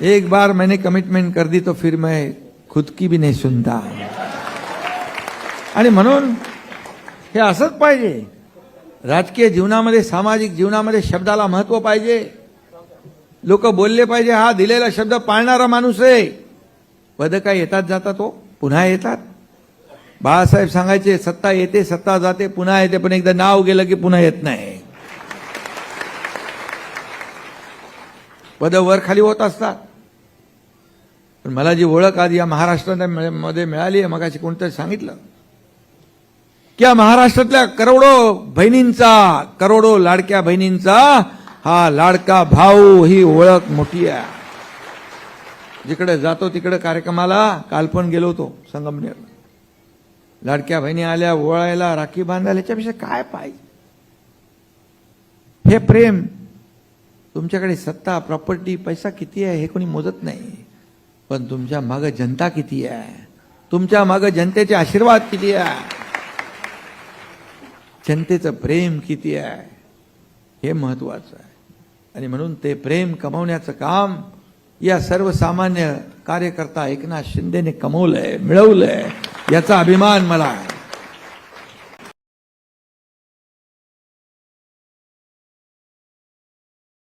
एक बार मैंने कमिटमेंट कर दी तो फिर मैं खुद की भी नहीं सुनता। आणि म्हणून हे असंच पाहिजे। राजकीय जीवनामध्ये सामाजिक जीवनामध्ये शब्दाला महत्त्व पाहिजे। लोक बोलले पाहिजे हा दिलेला शब्द पाळणारा माणूस आहे. पदका येतात जातात तो पुन्हा येतात? बाळासाहेब सांगायचे सत्ता येते सत्ता जाते पुन्हा येते पण एकदा नाव गेलं की पुन्हा येत नाही. पद वर खाली होत असतात. पण मला जी ओळख आज या महाराष्ट्रामध्ये मिळाली आहे मगाशी कोणतरी सांगितलं. की या महाराष्ट्रातल्या करोडो बहिणींचा करोडो लाडक्या बहिणींचा हा लाडका भाऊ ही ओळख मोठी आहे. जिकडे जातो तिकडे कार्यक्रमाला काल पण गेलो होतो संगमनेरला लाडक्या बहिणी आल्या ओळायला राखी बांधायला याच्यापेक्षा काय पाहिजे? हे प्रेम तुमच्याकडे सत्ता प्रॉपर्टी पैसा किती आहे हे कोणी मोजत नाही. पण तुमच्या मागं जनता किती आहे? तुमच्या मागं जनतेचे आशीर्वाद किती आहे? जनतेचं प्रेम किती आहे? हे महत्वाचं आहे. आणि म्हणून ते प्रेम कमवण्याचं काम या सर्वसामान्य कार्यकर्ता एकनाथ शिंदेने कमवलंय मिळवलंय याचा अभिमान मला आहे.